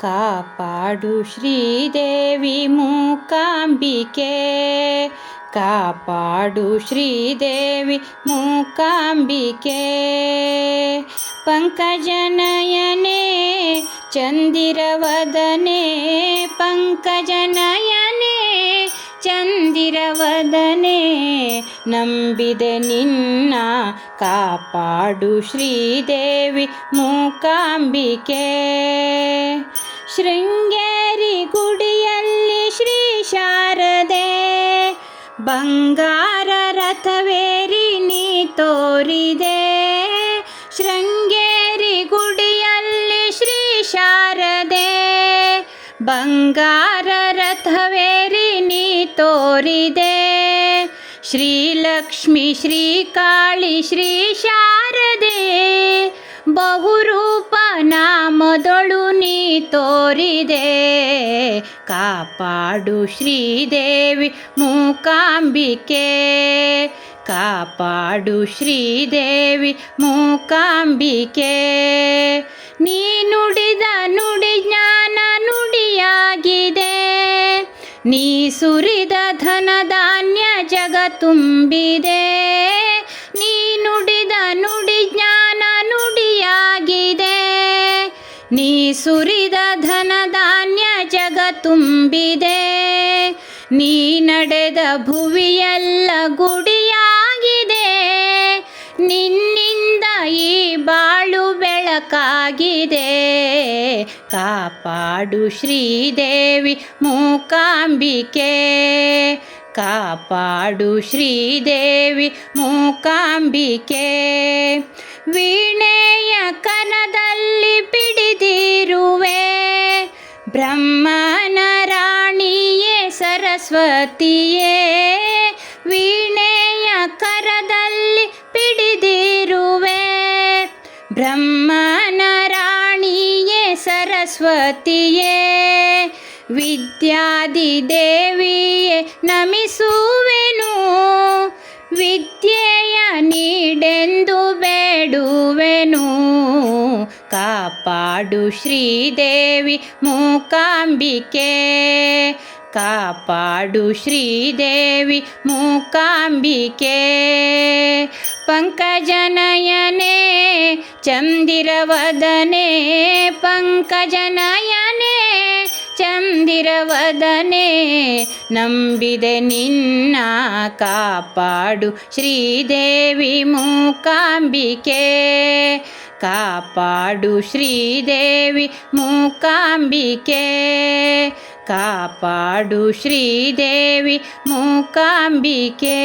ಕಾಪಾಡು ಶ್ರೀದೇವಿ ಮೂಕಾಂಬಿಕೆ ಕಾಪಾಡು ಶ್ರೀದೇವಿ ಮೂಕಾಂಬಿಕೆ ಪಂಕಜನಯನೆ ಚಂದಿರವದನೆ ಪಂಕಜನಯನೆ ಚಂದಿರವದನೆ ನಂಬಿದೆ ನಿನ್ನ ಕಾಪಾಡು ಶ್ರೀದೇವಿ ಮೂಕಾಂಬಿಕೆ ಶೃಂಗೇರಿ ಗುಡಿಯಲ್ಲಿ ಶ್ರೀ ಶಾರದೆ. ಬಂಗಾರ ರಥವೇರಿ ನೀ ತೋರಿದೆ. ಶೃಂಗೇರಿ ಗುಡಿಯಲ್ಲಿ ಶ್ರೀ ಶಾರದೆ. ಬಂಗಾರ ರಥವೇರಿ ನೀ ತೋರಿದೆ. ಶ್ರೀಲಕ್ಷ್ಮಿ, ಶ್ರೀಕಾಳಿ, ಶ್ರೀ ತೋರಿದೆ. ಕಾಪಾಡು ಶ್ರೀದೇವಿ ಮೂಕಾಂಬಿಕೆ. ಕಾಪಾಡು ಶ್ರೀದೇವಿ ಮೂಕಾಂಬಿಕೆ. ನೀ ನುಡಿದ ನುಡಿ ಜ್ಞಾನ ನುಡಿಯಾಗಿದೆ. ನೀ ಸುರಿದ ಧನಧಾನ್ಯ ಜಗ ತುಂಬಿದೆ. ನೀ ನುಡಿದ ನುಡಿ ಜ್ಞಾನ ನುಡಿಯಾಗಿದೆ. ನೀ ಸುರಿದ ಧನಧಾನ್ಯ ಜಗ ತುಂಬಿದೆ ನೀ ನಡೆದ ಭುವಿಯೆಲ್ಲ ಗುಡಿಯಾಗಿದೆ. ನಿನ್ನಿಂದ ಈ ಬಾಳು ಬೆಳಕಾಗಿದೆ. ಕಾಪಾಡು ಶ್ರೀದೇವಿ ಮೂಕಾಂಬಿಕೆ. ಕಾಪಾಡು ಶ್ರೀದೇವಿ ಮೂಕಾಂಬಿಕೆ. ವೀಣೆಯ ಕನದಲ್ಲಿ ಬ್ರಹ್ಮನ ರಾಣಿಯೇ ಸರಸ್ವತಿಯೇ ವೀಣೆಯ ಕರದಲ್ಲಿ ಪಿಡಿದಿರುವೆ. ಬ್ರಹ್ಮನ ರಾಣಿಯೇ ಸರಸ್ವತಿಯೇ ವಿದ್ಯಾದಿ ದೇವಿಯೇ ನಮಿಸುವೆನು. ಕಾಪಾಡು ಶ್ರೀದೇವಿ ಮೂಕಾಂಬಿಕೆ. ಕಾಪಾಡು ಶ್ರೀದೇವಿ ಮೂಕಾಂಬಿಕೆ. ಪಂಕಜನಯನೆ, ಚಂದಿರವದನೆ. ಪಂಕಜನಯನೆ, ಚಂದಿರವದನೆ. ನಂಬಿದೆ ನಿನ್ನ ಕಾಪಾಡು ಶ್ರೀದೇವಿ ಮೂಕಾಂಬಿಕೆ. കാപ്പാടു ശ്രീദേവി മൂക്കാംബികേ. കാപ്പാടു ശ്രീദേവി മൂക്കാംബികേ.